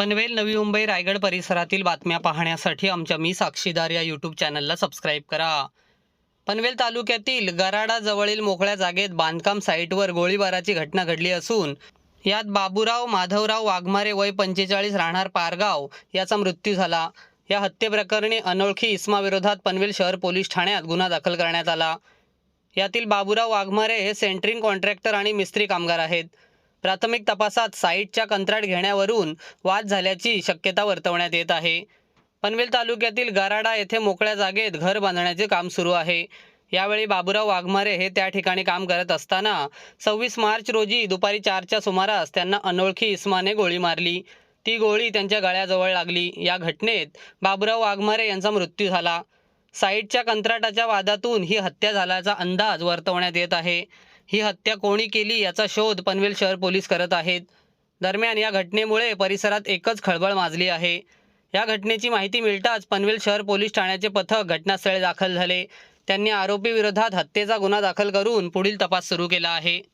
पनवेल नवी मुंबई रायगड परिसरातील बातम्या पाहण्यासाठी आमच्या मी साक्षीदार या यूट्यूब चॅनलला सबस्क्राईब करा. पनवेल तालुक्यातील गराडा जवळील मोकळ्या जागेत बांधकाम साईटवर गोळीबाराची घटना घडली असून यात बाबूराव माधवराव वाघमारे वय पंचेचाळीस राहणार पारगाव याचा मृत्यू झाला. या हत्येप्रकरणी अनोळखी इस्माविरोधात पनवेल शहर पोलीस ठाण्यात गुन्हा दाखल करण्यात आला. यातील बाबूराव वाघमारे हे सेंटरिंग कॉन्ट्रॅक्टर आणि मिस्त्री कामगार आहेत. प्राथमिक तपासात साईटच्या कंत्राट घेण्यावरून वाद झाल्याची शक्यता वर्तवण्यात येत आहे. पनवेल तालुक्यातील गराडा येथे मोकळ्या जागेत घर बांधण्याचे काम सुरू आहे. यावेळी बाबुराव वाघमारे हे त्या ठिकाणी काम करत असताना सव्वीस मार्च रोजी दुपारी चारच्या सुमारास त्यांना अनोळखी इस्माने गोळी मारली. ती गोळी त्यांच्या गळ्याजवळ लागली. या घटनेत बाबुराव वाघमारे यांचा मृत्यू झाला. साईटच्या कंत्राटाच्या वादातून ही हत्या झाल्याचा अंदाज वर्तवण्यात येत आहे. ही हत्या कोणी केली याचा शोध पनवेल शहर पोलीस करत आहेत. दरम्यान या घटनेमुळे परिसरात एकच खळबळ माजली आहे. या घटनेची माहिती मिळताच पनवेल शहर पोलीस ठाण्याचे पथक घटनास्थळी दाखल झाले. त्यांनी आरोपी विरोधात हत्येचा गुन्हा दाखल करून पुढील तपास सुरू केला आहे.